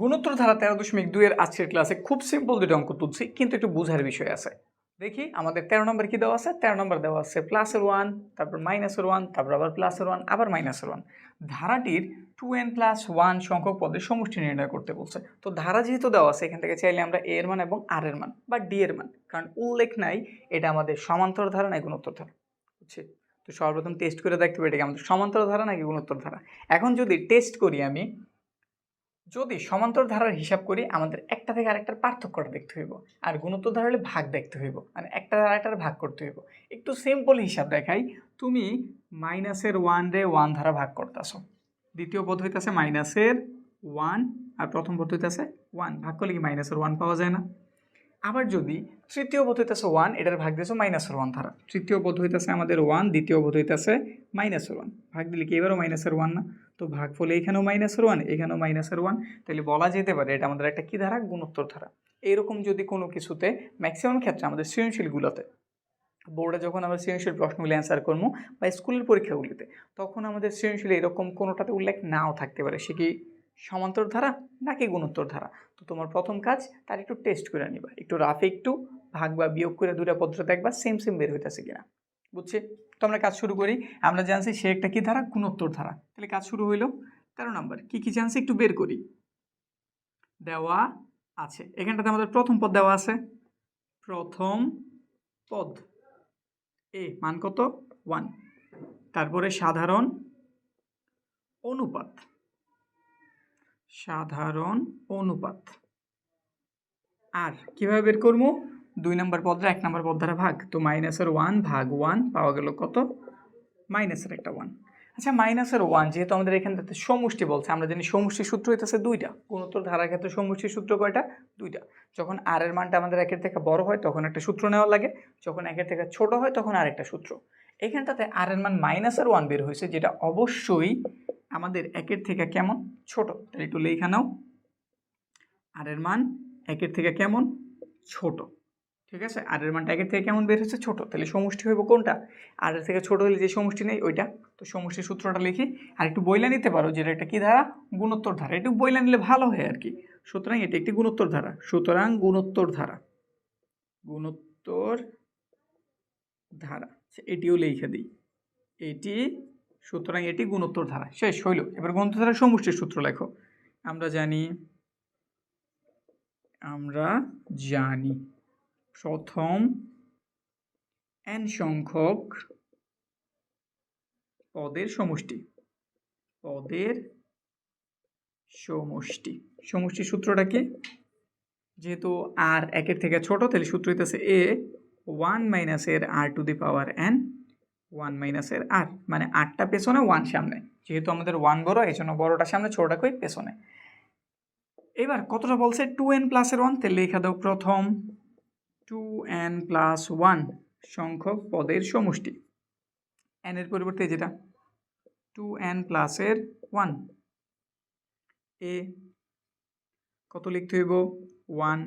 গুণোত্তর ধারা তেরো দশমিক দুইয়ের আজকের ক্লাসে খুব সিম্পল দুটো অঙ্ক তুলছি, কিন্তু একটু বোঝার বিষয় আছে। দেখি, আমাদের তেরো নম্বর কী দেওয়া আছে? তেরো নম্বর দেওয়া আছে প্লাসের ওয়ান তারপর মাইনাসের ওয়ান তারপর আবার প্লাসের ওয়ান আবার মাইনাসের ওয়ান ধারাটির টু এন প্লাস ওয়ান সংখ্যক পদের সমষ্টি নির্ণয় করতে বলছে। তো ধারা যেহেতু দেওয়া আছে, এখান থেকে চাইলে আমরা এর মান এবং আর এর মান বা ডি এর মান, কারণ উল্লেখ নাই, এটা আমাদের সমান্তর ধারা নাই গুণোত্তর ধারা বুঝছি? তো সর্বপ্রথম টেস্ট করে দেখতে হবে এটাকে আমাদের সমান্তর ধারা নাকি গুণোত্তর ধারা এখন যদি টেস্ট করি আমি যদি সমান্তর ধারার হিসাব করি, আমাদের একটা থেকে আরেকটার পার্থক্যটা দেখতে হইব। আর গুণোত্তর হলে ভাগ দেখতে হইব। মানে একটা আরেকটার ভাগ করতে হইব। একটু সিম্পল হিসাব দেখাই। তুমি মাইনাসের ওয়ান রে ওয়ান ধারা ভাগ করতেছো। দ্বিতীয় পদ হইতেছে মাইনাসের ওয়ান আর প্রথম পদ হইতেছে ওয়ান ভাগ করলে কি মাইনাসের ওয়ান পাওয়া যায় না? আবার যদি তৃতীয় বোধ হইতেছে ওয়ান এটার ভাগ দিয়েছে মাইনাসের ওয়ান ধারা। তৃতীয় বোধ হইতেছে আমাদের ওয়ান দ্বিতীয় বোধ হইতেছে মাইনাসের ওয়ান ভাগ দিলে কি এবারও মাইনাসের ওয়ান না? তো ভাগ ফলে এখানেও মাইনাসের ওয়ান এখানেও মাইনাসের ওয়ান তাহলে বলা যেতে পারে এটা আমাদের একটা কী ধারা? গুণোত্তর ধারা। এইরকম যদি কোনো কিছুতে ম্যাক্সিমাম ক্ষেত্রে আমাদের সৃজনশীলগুলোতে বোর্ডে যখন আমরা সৃজনশীল প্রশ্নগুলি অ্যান্সার করব বা স্কুলের পরীক্ষাগুলিতে, তখন আমাদের সৃজনশীল এরকম কোনোটাতে উল্লেখ নাও থাকতে পারে। সে কি সমান্তর ধারা নাকি গুণোত্তর ধারা? তো তোমার প্রথম কাজ, তার একটু টেস্ট করে নিবা। একটু রাফে একটু ভাগ বা বিয়োগ করে দুটা পদ্ধতি দেখবা সেম সেম বের হইতেছে কিনা। বুঝছে? তো আমরা কাজ শুরু করি। আমরা জানছি সে একটা কি ধারা? গুণোত্তর ধারা। তাহলে কাজ শুরু হইল তেরো নম্বর। কি কি জানছি একটু বের করি। দেওয়া আছে। এখানটাতে আমাদের প্রথম পদ দেওয়া আছে। প্রথম পদ। এ, মান কত? ওয়ান তারপরে সাধারণ অনুপাত। সাধারণ অনুপাত। আর কীভাবে বের করব? দুই নম্বর পদটা এক নম্বর পদ দ্বারা ভাগ। তো মাইনাসের ওয়ান ভাগ ওয়ান পাওয়া গেল কত? মাইনাসের একটা ওয়ান আচ্ছা মাইনাসের ওয়ান যেহেতু আমাদের এখান সমষ্টি বলছে, আমরা জানি সমষ্টি সূত্র হইতেছে দুইটা। গুণোত্তর ধারার ক্ষেত্রে সমষ্টি সূত্র কয়টা? দুইটা। যখন আর এর মানটা আমাদের একের থেকে বড় হয়, তখন একটা সূত্র নেওয়া লাগে। যখন একের থেকে ছোট হয়, তখন আরেকটা সূত্র। এখানটাতে আর এর মান মাইনাসের ওয়ান বের হয়েছে, যেটা অবশ্যই আমাদের একের থেকে কেমন? ছোট। তাহলে একটু লেখা নাও। আর এর মান একের থেকে কেমন? ছোট। ঠিক আছে? আর এর মানটা একের থেকে কেমন বের হচ্ছে? ছোট। তাহলে সমষ্টি হইব কোনটা? আর এর থেকে ছোট হলে যে সমষ্টি নেই, ওইটা। তো সমষ্টির সূত্রটা লিখি। আর একটু বইলা নিতে পারো, যেটা একটা কি ধারা? গুণোত্তর ধারা। একটু বইলা নিলে ভালো হয় আর কি। সুতরাং এটি একটি গুণোত্তর ধারা। সুতরাং গুণোত্তর ধারা। গুণোত্তর ধারা। এটিও লিখে দিই। এটি সুতরাং এটি গুণোত্তর ধারা শেষ, হইল। এবার গুণোত্তর ধারা সমষ্টির সূত্র লেখো। আমরা জানি আমরা জানি। প্রথম এন সংখ্যক পদের সমষ্টি। পদের সমষ্টি। সমষ্টির সূত্রটা কি? যেহেতু আর একের থেকে ছোট, তাহলে সূত্র হইতেছে এ ওয়ান মাইনাসের r to the power n one মাইনাসের আর মানে আটটা পেছনে ওয়ান সামনে। যেহেতু আমাদের ওয়ান বড় এই জন্য বড়টা সামনে, ছোটটা কই পেছনে। এবার কতটা বলছে? টু এন প্লাসের ওয়ান তাহলে লেখা দাও প্রথম টু এন প্লাস ওয়ান সংখ্যক পদের সমষ্টি। এন এর পরিবর্তে যেটা? টু এন প্লাসের ওয়ান এ কত লিখতে হইব? ওয়ান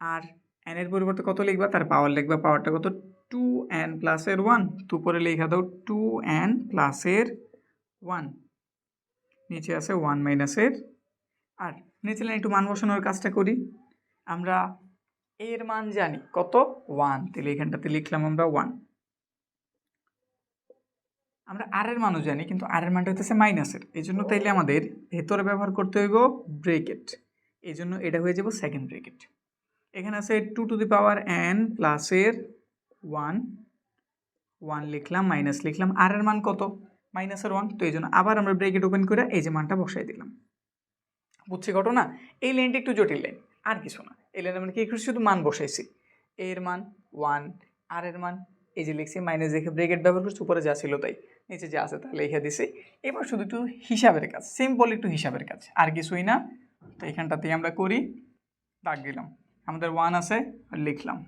আর এন এর পরিবর্তে কত লিখবা? তার পাওয়ার লিখবা পাওয়ারটা কত? টু এন প্লাসের ওয়ান তো উপরে লেখা দাও টু এন প্লাসের ওয়ান নিচে আছে ওয়ান মাইনাসের আর নিচে একটু মান বসানোর কাজটা করি। আমরা এর মান জানি। কত? ওয়ান তাহলে এখানটাতে লিখলাম আমরা ওয়ান আমরা আর এর মানও জানি, কিন্তু আর এর মানটা হইতেছে মাইনাসের এই জন্য তাইলে আমাদের ভেতরে ব্যবহার করতে হইব ব্রেকেট এই জন্য এটা হয়ে যাব সেকেন্ড ব্রেকেট এখানে আছে two to the power n প্লাসের ওয়ান ওয়ান লিখলাম, মাইনাস লিখলাম, আর এর মান কত? মাইনাসের ওয়ান, তো এই জন্য আবার আমরা ব্রেকেট ওপেন করে এই যে মানটা বসাই দিলাম। বুঝছি ঘটনা? এই লাইনটা একটু জটিল লাইন আর কিছু না। এই লাইনে আমরা কি? করছি শুধু মান বসাইছি। এর মান ওয়ান, আর এর মান এই যে লিখছি, মাইনাস দেখে ব্রেকেট ব্যবহার করছি, উপরে যা ছিল তাই। নিচে যা আছে তা লিখে দিছি। এবার শুধু একটু হিসাবের কাজ সিম্পল একটু হিসাবের কাজ, আর কিছুই না। তো এখানটাতেই আমরা করি, দাগ দিলাম। আমাদের ওয়ান আছে লিখলাম।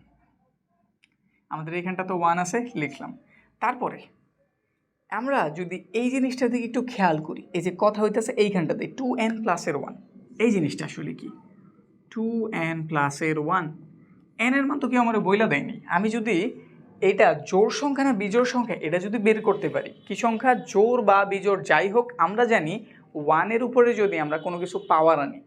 আমাদের এখানটা তো ওয়ান আছে, লিখলাম। তারপরে, আমরা যদি এই জিনিসটার দিকে একটু খেয়াল করি, এই যে কথা হইতেছে এইখানটাতে টু এন প্লাসের ওয়ান এই জিনিসটা আসলে কি? টু এন প্লাসের ওয়ান এন এর মান তো কেউ আমার বইলা দেয়নি। আমি যদি এটা জোর সংখ্যা না বিজোর সংখ্যা, এটা যদি বের করতে পারি, কি সংখ্যা জোর বা বিজোড় যাই হোক, আমরা জানি ওয়ানের উপরে যদি আমরা কোনো কিছু পাওয়ার আনি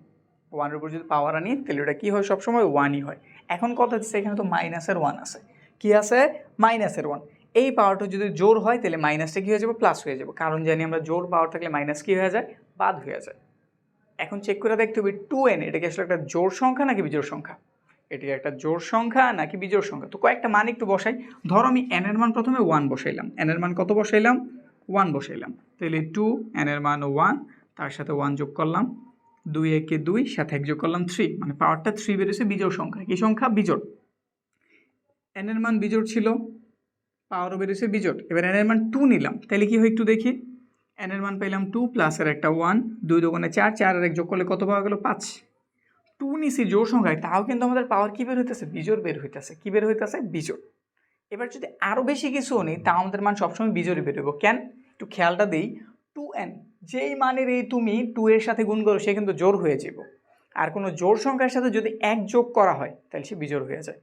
ওয়ানের উপর যদি পাওয়ার আনি, তাহলে ওটা কী হয় সবসময় ওয়ানই হয়। এখন কথা হচ্ছে এখানে তো মাইনাসের ওয়ান আছে। কি আছে? মাইনাসের ওয়ান এই পাওয়ারটা যদি জোর হয়, তাহলে মাইনাসটা কী হয়ে যাবে? প্লাস হয়ে যাবে। কারণ জানি আমরা জোর পাওয়ার থাকলে মাইনাস কী হয়ে যায়? বাদ হয়ে যায়। এখন চেক করে দেখতে হবে টু এন এটা কি আসলে একটা জোর সংখ্যা নাকি বিজোড় সংখ্যা? এটি একটা জোর সংখ্যা নাকি বিজোড় সংখ্যা? তো কয়েকটা মান একটু বসাই। ধরো আমি এন এর মান প্রথমে ওয়ান বসাইলাম। এন এর মান কত বসাইলাম? ওয়ান বসাইলাম। তাহলে টু এন এর মান ওয়ান তার সাথে ওয়ান যোগ করলাম। দুই একে দুই, সাথে এক যোগ করলাম থ্রি মানে পাওয়ারটা থ্রি বেরোছে বিজোড় সংখ্যা কি সংখ্যা? বিজোড়। এন এর মান বিজোড় ছিল পাওয়ারও বেরোছে বিজোড়। এবার এন এর মান টু নিলাম। তাহলে কি হয় একটু দেখি? এন এর মান পেলাম টু প্লাসের একটা ওয়ান দুই দোকানে চার চার আর এক যোগ করলে কত পাওয়া গেল? পাঁচ। টু নিছি জোর সংখ্যায়, তাও কিন্তু আমাদের পাওয়ার কী বের হইতেছে? বিজোড় বের হইতেছে। কী বের হইতেছে? বিজোড়। এবার যদি আরও বেশি কিছু নিই তাও আমাদের মান সবসময় বিজোড়ই বেরোবো কেন? একটু খেয়ালটা দিই। টু এন যেই মানের এই তুমি টু এর সাথে গুণ করো, সে কিন্তু জোর হয়ে যাব আর কোনো জোর সংখ্যার সাথে যদি এক যোগ করা হয়, তাহলে সে বিজোড় হয়ে যায়।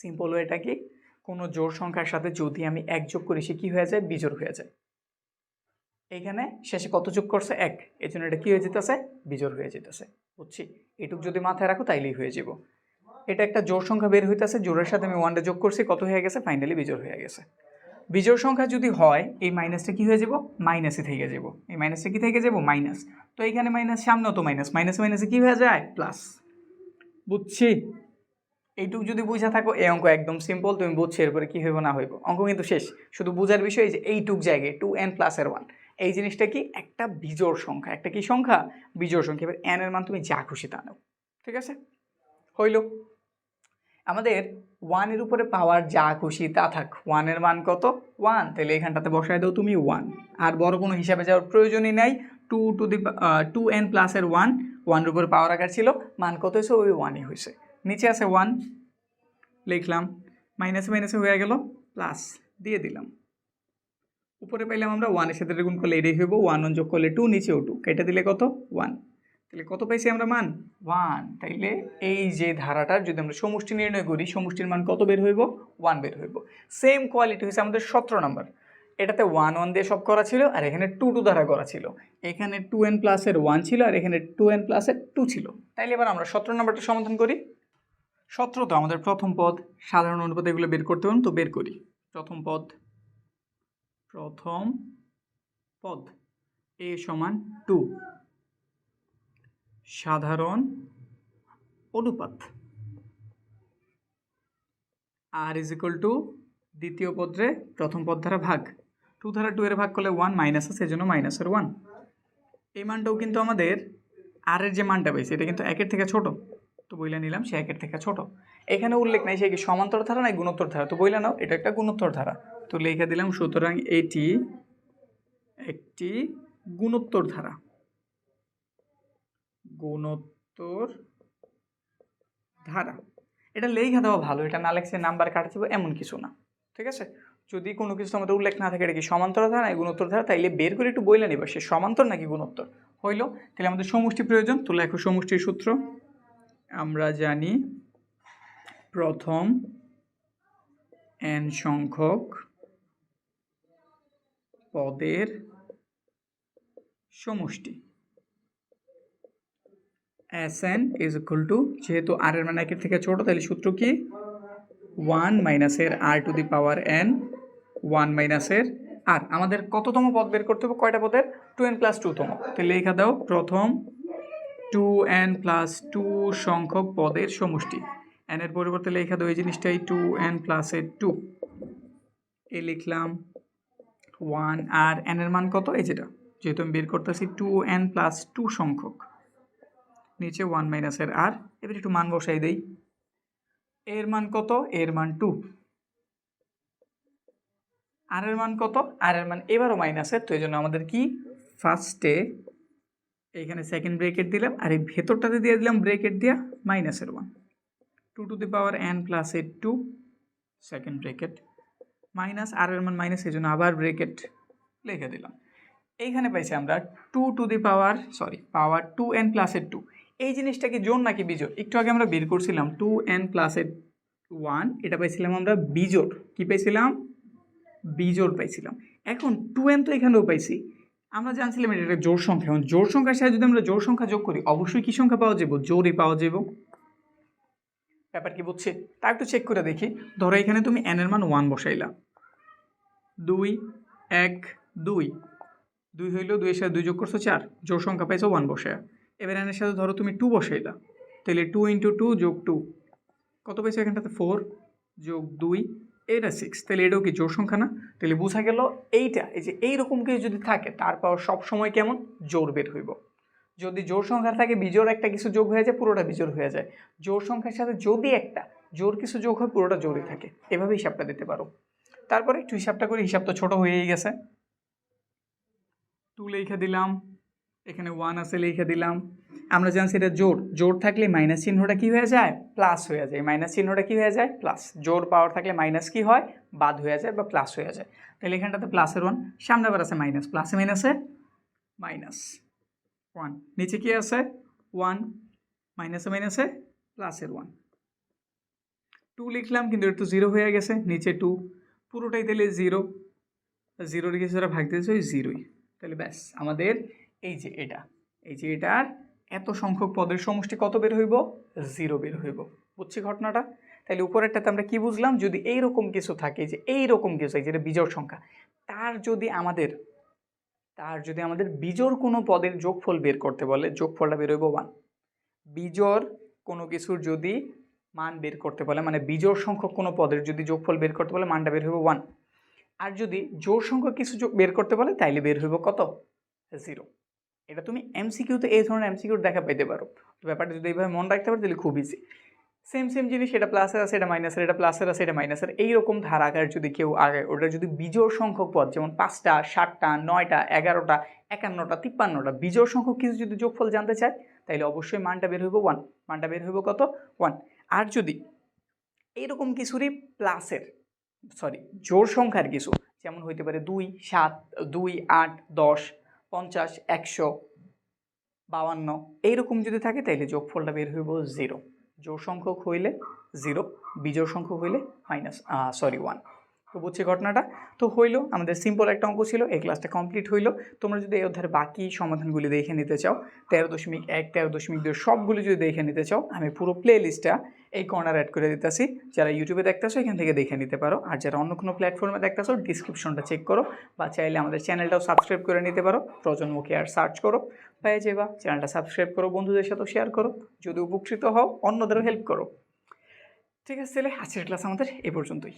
সিম্পল ওয়েটা কি? কোনো জোর সংখ্যার সাথে যদি আমি এক যোগ করি, সে কী হয়ে যায়? বিজোড় হয়ে যায়। এইখানে শেষে কত যোগ করছে? এক। এই জন্য এটা কী হয়ে যেতেছে? বিজোড় হয়ে যেতেছে। বুঝছি? এটুক যদি মাথায় রাখো, তাইলেই হয়ে যাব। এটা একটা জোর সংখ্যা বের হইতেছে জোরের সাথে আমি ওয়ানটা যোগ করছি, কত হয়ে গেছে? ফাইনালি বিজোর হয়ে গেছে। বিজোড় সংখ্যা যদি হয়, এই মাইনাসটা কি হয়ে যাব? মাইনাসে থেকে যাব। এই মাইনাসটা কি থেকে যাব? মাইনাস তো এইখানে মাইনাস সামনেও তো মাইনাস মাইনাস মাইনাসে কি হয়ে যায়? প্লাস বুঝছি? এইটুকু যদি বুঝা থাকো, এই অঙ্ক একদম সিম্পল তুমি বুঝছ এরপরে কী হইব না হইব। অঙ্ক কিন্তু শেষ। শুধু বুঝার বিষয় যে এইটুক জায়গায় টু এন প্লাসের ওয়ান এই জিনিসটা কি একটা বিজোড় সংখ্যা। একটা কি সংখ্যা? বিজোড় সংখ্যা। এবার এন এর মান তুমি যা খুশি তা নাও। ঠিক আছে? হইল। আমাদের ওয়ানের উপরে পাওয়ার যা খুশি তা থাক। ওয়ানের মান কত? ওয়ান তাহলে এখানটাতে বসায় দাও তুমি ওয়ান আর বড় কোনো হিসাবে যাওয়ার প্রয়োজনই নাই। Two to the two n প্লাসের ওয়ান ওয়ানের উপরে পাওয়ার আকার ছিল। মান কত হয়েছে? ওই ওয়ানই হয়েছে। নিচে আছে ওয়ান লিখলাম মাইনাসে মাইনাসে হয়ে গেল প্লাস দিয়ে দিলাম। উপরে পাইলাম আমরা ওয়ানের সাথে গুণ করলে এটাই হইব ওয়ান ওয়ান যোগ করলে টু নিচেও টু কেটে দিলে কত? ওয়ান তাহলে কত পাইছি আমরা মান? ওয়ান তাইলে এই যে ধারাটার যদি আমরা সমষ্টি নির্ণয় করি, সমষ্টির মান কত বের হইব? ওয়ান বের হইব। সেম কোয়ালিটি হয়েছে আমাদের সতেরো নম্বর এটাতে ওয়ান ওয়ান দিয়ে সব করা ছিল, আর এখানে টু টু দ্বারা করা ছিল। এখানে টু এন প্লাসের ওয়ান ছিল, আর এখানে টু এন প্লাসের টু ছিল। তাইলে এবার আমরা সতেরো নম্বরটা সমাধান করি। সতেরো তো আমাদের প্রথম পদ। সাধারণ অনুপাত এগুলো বের করতে হবে তো বের করি। প্রথম পদ। প্রথম পদ। এ সমান টু। সাধারণ অনুপাত। আর ইজ ইকুয়াল টু দ্বিতীয় পদরে প্রথম পদ দ্বারা ভাগ। টু দ্বারা টু এর ভাগ করলে ওয়ান মাইনাস আছে সেজন্য মাইনাসের ওয়ান এই মানটাও কিন্তু আমাদের আর এর যে মানটা পাইছে এটা কিন্তু একের থেকে ছোট। তো বইলা নিলাম, সে একের থেকে ছোট। এখানে উল্লেখ নাই, সে কি সমান্তর ধারা নাই গুণোত্তর ধারা? তো বইলা নাও, এটা একটা গুণোত্তর ধারা। তো লিখে দিলাম, সুতরাং এটি একটি গুণোত্তর ধারা। গুণোত্তর ধারা। এটা লেখা দেওয়া ভালো, এটা না লেখছে নাম্বার হবে, এমন কিছু না। ঠিক আছে? যদি কোনো কিছু আমাদের উল্লেখ না থাকে, এটা কি সমান্তর ধারা নাকি গুণোত্তর ধারা? তাইলে বের করে একটু বইলে নিবা, সে সমান্তর নাকি গুণোত্তর? হইল তাহলে আমাদের সমষ্টি প্রয়োজন, তো লেখো সমষ্টির সূত্র। আমরা জানি প্রথম এন সংখ্যক পদের সমষ্টি। S n is equal to যেহেতু আর এর মান একের থেকে ছোট, তাহলে সূত্র কি? ওয়ান মাইনাসের r to the power n one মাইনাসের আর আমাদের কততম পদ বের করতে হবে? কয়টা পদের? টু এন প্লাস টুতম তাহলে লেখা দাও, প্রথম টু এন প্লাস টু সংখ্যক পদের সমষ্টি। এন এর পরিবর্তে লেখা দাও এই জিনিসটাই টু এন প্লাসের টু এ লিখলাম ওয়ান আর এন এর মান কত? এই যেটা। যেহেতু আমি বের করতেছি টু এন প্লাস টু সংখ্যক। নিচে ওয়ান মাইনাসের আর এবার একটু মান বসাই দেই। এর মান কত? এর মান টু আর এর মান কত? আর এর মান এবারও মাইনাসের তো এই জন্য আমাদের কি? ফার্স্টে এইখানে সেকেন্ড ব্রেকেট দিলাম, আর এই ভেতরটাতে দিয়ে দিলাম ব্রেকেট দিয়া মাইনাসের one two to the power n plus এর two second bracket minus r এর মান মাইনাস এই জন্য আবার ব্রেকেট লিখে দিলাম। এইখানে পাইছি আমরা two to the power sorry power two n প্লাসের টু এই জিনিসটা কি জোর নাকি বিজোর একটু আগে আমরা বের করছিলাম টু এন প্লাসের ওয়ান এটা পাইছিলাম আমরা বিজোর কি পাইছিলাম? বিজোড় পাইছিলাম। এখন টু এন তো এখানেও পাইছি। আমরা জানছিলাম এটা একটা জোর সংখ্যা। এখন জোর সংখ্যার সাথে যদি আমরা জোর সংখ্যা যোগ করি, অবশ্যই কি সংখ্যা পাওয়া যাব? জোরই পাওয়া যাব। ব্যাপার কি বুঝছে? তা একটু চেক করে দেখি। ধরো এখানে তুমি এন এর মান ওয়ান বসাইলা। দুই, এক, দুই। দুই হইল দুইয়ের সাথে দুই যোগ করছ চার। জোর সংখ্যা পাইছো ওয়ান বসায়া। এবার এনের সাথে ধরো তুমি টু বসাইলা। তাহলে টু ইন্টু টু যোগ টু কত পাইছো এখানটাতে? ফোর যোগ দুই। এটা সিক্স তাহলে এটাও কি জোর সংখ্যা না? তাহলে বোঝা গেল এইটা, এই যে এইরকম কিছু যদি থাকে, তারপর সব সময় কেমন? জোর বের হইব। যদি জোর সংখ্যা থাকে বিজোর একটা কিছু যোগ হয়ে যায়, পুরোটা বিজোর হয়ে যায়। জোর সংখ্যার সাথে যদি একটা জোর কিছু যোগ হয়, পুরোটা জোরই থাকে। এভাবে হিসাবটা দিতে পারো। তারপরে একটু হিসাবটা করি, হিসাব তো ছোটো হয়েই গেছে। টু লিখে দিলাম। এখানে ওয়ান আছে, লিখে দিলাম। আমরা জানছি এটা জোর জোর থাকলে মাইনাস চিহ্নটা কি হয়ে যায়? প্লাস হয়ে যায়। মাইনাস চিহ্নটা কি হয়ে যায়? প্লাস জোর পাওয়ার থাকলে মাইনাস কি হয়? বাদ হয়ে যায় বা প্লাস হয়ে যায়। তাহলে এখানটাতে প্লাসের ওয়ান সামনে আবার আছে মাইনাস প্লাসে মাইনাসে মাইনাস ওয়ান নিচে কি আছে? ওয়ান মাইনাসে মাইনাসে প্লাসের ওয়ান টু লিখলাম, কিন্তু একটু জিরো হয়ে গেছে। নিচে টু পুরোটাই তাহলে জিরো জিরো রেখে যারা ভাগ দিয়েছে, ওই জিরোই তাহলে ব্যাস। আমাদের এই যে এটা, এই যে এটার এত সংখ্যক পদের সমষ্টি কত বের হইব? জিরো বের হইব। বুঝছি ঘটনাটা? তাহলে উপরেরটাতে আমরা কি বুঝলাম? যদি এই রকম কিছু থাকে, যে এই রকম কিছু যেটা বিজোড় সংখ্যা, তার যদি আমাদের, তার যদি আমাদের বিজোড় কোনো পদের যোগফল বের করতে বলে, যোগফলটা বের হইব ওয়ান বিজোড় কোনো কিছুর যদি মান বের করতে বলে মানে বিজোড় সংখ্যক কোনো পদের যদি যোগফল বের করতে বলে, মানটা বের হইব ওয়ান আর যদি জোর সংখ্যক কিছু বের করতে বলে, তাইলে বের হইব কত? জিরো। এটা তুমি এমসিকিউতে এই ধরনের এমসিকিউ দেখা পাইতে পারো। তো ব্যাপারটা যদি এইভাবে মনে রাখতে পারো তাহলে খুব ইজি সেম সেম জিনিস, এটা প্লাসের আছে, এটা মাইনাসের এটা প্লাসের আছে, এটা মাইনাসের এইরকম ধারাকার যদি কেউ আগে, ওটা যদি বিজোড় সংখ্যক পদ, যেমন পাঁচটা, সাতটা, নয়টা, এগারোটা, একান্নটা, তিপ্পান্নটা, বিজোড় সংখ্যক কিছু যদি যোগফল জানতে চায়, তাহলে অবশ্যই মানটা বের হইব ওয়ান মানটা বের হইব কত? ওয়ান আর যদি এইরকম কিছুরই প্লাসের সরি জোর সংখ্যার কিছু, যেমন হইতে পারে দুই, সাত, দুই, আট, দশ পঞ্চাশ, একশো, বাউান্ন, এইরকম যদি থাকে তাইলে যোগফলটা বের হইব জিরো। জোর সংখ্যক হইলে জিরো বিজোড় সংখ্যক হইলে মাইনাস সরি ওয়ান তো বুঝছি ঘটনাটা। তো হইল, আমাদের সিম্পল একটা অঙ্ক ছিল, এই ক্লাসটা কমপ্লিট হইল। তোমরা যদি এই অধ্যায়ের বাকি সমাধানগুলি দেখে নিতে চাও, তেরো দশমিক এক, তেরো দশমিক দুই, সবগুলো যদি দেখে নিতে চাও, আমি পুরো প্লে লিস্টটা এই কর্নার অ্যাড করে দিতেছি। যারা ইউটিউবে দেখতেছো, এখান থেকে দেখে নিতে পারো। আর যারা অন্য কোনো প্ল্যাটফর্মে দেখতেছো ডিসক্রিপশনটা চেক করো বা চাইলে আমাদের চ্যানেলটাও সাবস্ক্রাইব করে নিতে পারো। প্রজন্মকে আর সার্চ করো। পেয়ে যাবা। চ্যানেলটা সাবস্ক্রাইব করো, বন্ধুদের সাথেও শেয়ার করো। যদি উপকৃত হও, অন্যদেরও হেল্প করো। ঠিক আছে, তাহলে আজকের ক্লাস আমাদের এ পর্যন্তই।